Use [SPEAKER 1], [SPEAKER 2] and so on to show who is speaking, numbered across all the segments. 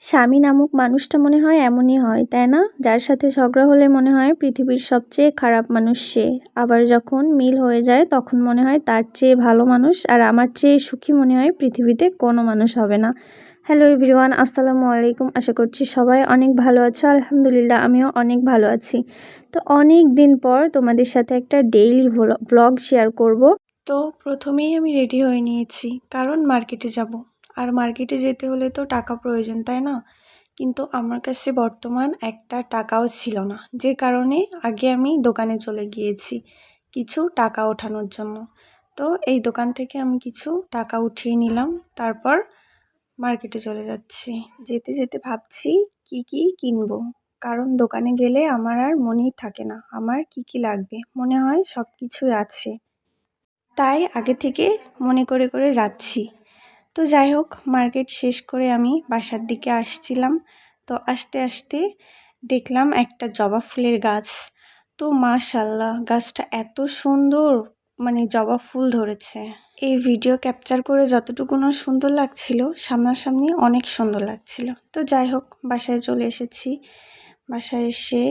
[SPEAKER 1] স্বামী নামক মানুষটা মনে হয় এমনই হয়, তাই না? যার সাথে ঝগড়া হলে মনে হয় পৃথিবীর সবচেয়ে খারাপ মানুষ সে। আবার যখন মিল হয়ে যায়, তখন মনে হয় তার চেয়ে ভালো মানুষ আর আমার চেয়ে সুখী মনে হয় পৃথিবীতে কোনো মানুষ হবে না। হ্যালো এভরিওয়ান আসসালামু আলাইকুম। আশা করছি সবাই অনেক ভালো আছো। আলহামদুলিল্লাহ, আমিও অনেক ভালো আছি। তো অনেক দিন পর তোমাদের সাথে একটা ডেইলি ব্লগ শেয়ার করব। তো প্রথমেই আমি রেডি হয়ে নিয়েছি। কারণ মার্কেটে যাব। আর মার্কেটে যেতে হলে তো টাকা প্রয়োজন, তাই না? কিন্তু আমার কাছে বর্তমান একটা টাকাও ছিল না, যে কারণে আগে আমি দোকানে চলে গিয়েছি কিছু টাকা ওঠানোর জন্য। তো এই দোকান থেকে আমি কিছু টাকা উঠিয়ে নিলাম, তারপর মার্কেটে চলে যাচ্ছি। যেতে যেতে ভাবছি কি কি কিনবো, কারণ দোকানে গেলে আমার আর মনেই থাকে না, আমার কি কি লাগবে, মনে হয় সব কিছুই আছে। তাই আগে থেকে মনে করে করে যাচ্ছি। তো যাই হোক, মার্কেট শেষ করে আমি বাসার দিকে আসছিলাম। তো আস্তে আস্তে দেখলাম একটা জবা ফুলের গাছ। তো মাশাল্লাহ গাছটা এত সুন্দর মানে জবা ফুল ধরেছে। এই ভিডিও ক্যাপচার করে যতটুকু না সুন্দর লাগছিল, সামনাসামনি অনেক সুন্দর লাগছিল। তো যাই হোক, বাসায় চলে এসেছি। বাসায় এসে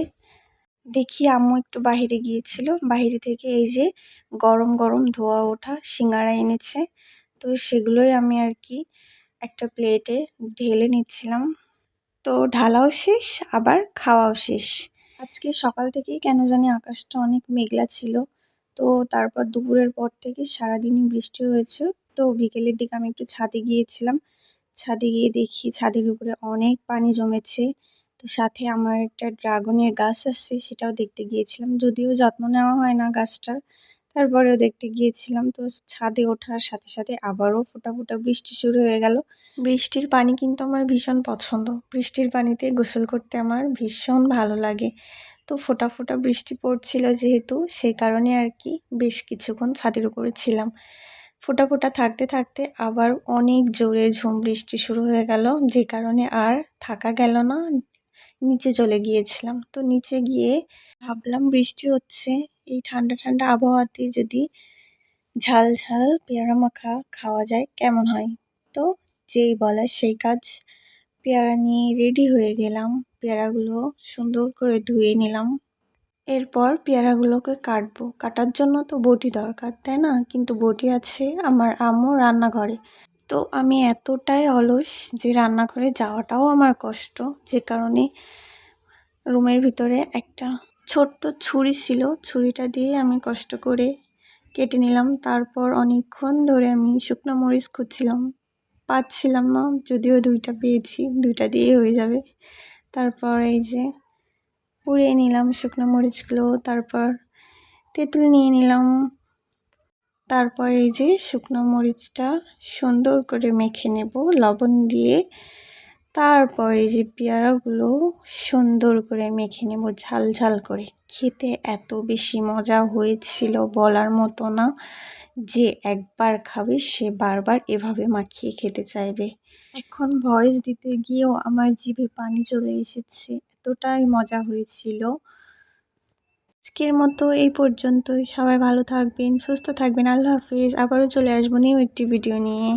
[SPEAKER 1] দেখি আম্মু একটু বাহিরে গিয়েছিল। বাহিরে থেকে এই যে গরম গরম ধোয়া ওঠা সিঙ্গারা এনেছে। তো সেগুলোই আমি আর কি একটা প্লেটে ঢেলে নিচ্ছিলাম। তো ঢালাও শেষ, আবার খাওয়াও শেষ। আজকে সকাল থেকেই কেন জানি আকাশটা অনেক মেঘলা ছিল। তো তারপর দুপুরের পর থেকে সারাদিনই বৃষ্টি হয়েছে। তো বিকেলের দিকে আমি একটু ছাদে গিয়েছিলাম। ছাদে গিয়ে দেখি ছাদের উপরে অনেক পানি জমেছে। তো সাথে আমার একটা ড্রাগনের গাছ আসছে, সেটাও দেখতে গিয়েছিলাম। যদিও যত্ন নেওয়া হয় না গাছটার। তারপরেও দেখতে গিয়েছিলাম তো ছাদে ওঠার সাথে সাথে আবারও ফোটা ফোটা বৃষ্টি শুরু হয়ে গেল। বৃষ্টির পানি কিন্তু আমার ভীষণ পছন্দ। বৃষ্টির পানিতে গোসল করতে আমার ভীষণ ভালো লাগে। তো ফোটা ফোটা বৃষ্টি পড়ছিল যেহেতু, সেই কারণে আর কি বেশ কিছুক্ষণ ছাদের উপরে ছিলাম। ফোটা ফোটা থাকতে থাকতে আবার অনেক জোরে ঝুম বৃষ্টি শুরু হয়ে গেল, যে কারণে আর থাকা গেল না, নিচে চলে গিয়েছিলাম। তো নিচে গিয়ে ভাবলাম বৃষ্টি হচ্ছে এই ঠান্ডা ঠান্ডা আবহাওয়াতে যদি ঝাল ঝাল পেয়ারা মাখা খাওয়া যায়, কেমন হয়? তো যেই বলা সেই কাজ পেয়ারা নিয়ে রেডি হয়ে গেলাম। পেয়ারাগুলো সুন্দর করে ধুয়ে নিলাম। এরপর পেয়ারাগুলোকে কাটবো। কাটার জন্য তো বটি দরকার, তাই না? কিন্তু বটি আছে আমার আম্মু রান্নাঘরে। তো আমি এতটাই অলস যে রান্নাঘরে যাওয়াটাও আমার কষ্ট। যে কারণে রুমের ভিতরে একটা ছোট্ট ছুরি ছিল। ছুরিটা দিয়ে আমি কষ্ট করে কেটে নিলাম। তারপর অনেকক্ষণ ধরে আমি শুকনো মরিচ খুঁজছিলাম। পাচ্ছিলাম না, যদিও দুইটা পেয়েছি, দুইটা দিয়ে হয়ে যাবে। তারপর এই যে পুড়িয়ে নিলাম শুকনো মরিচগুলো। তারপর তেঁতুল নিয়ে নিলাম। তারপর এই যে শুকনো মরিচটা সুন্দর করে মেখে নেব। লবণ দিয়ে তারপর যে পেয়ারাগুলো সুন্দর করে মেখে নেব ঝাল ঝাল করে। খেতে এত বেশি মজা হয়েছিল বলার মতো না। যে একবার খাবে, সে বারবার এভাবে মাখিয়ে খেতে চাইবে। এখন ভয়েস দিতে গিয়েও আমার জিভে পানি চলে এসেছে। এতটাই মজা হয়েছিল। আজকের মতো এই পর্যন্তই। সবাই ভালো থাকবেন, সুস্থ থাকবেন। আল্লাহ হাফিজ। আবারও চলে আসব নিউ একটি ভিডিও নিয়ে।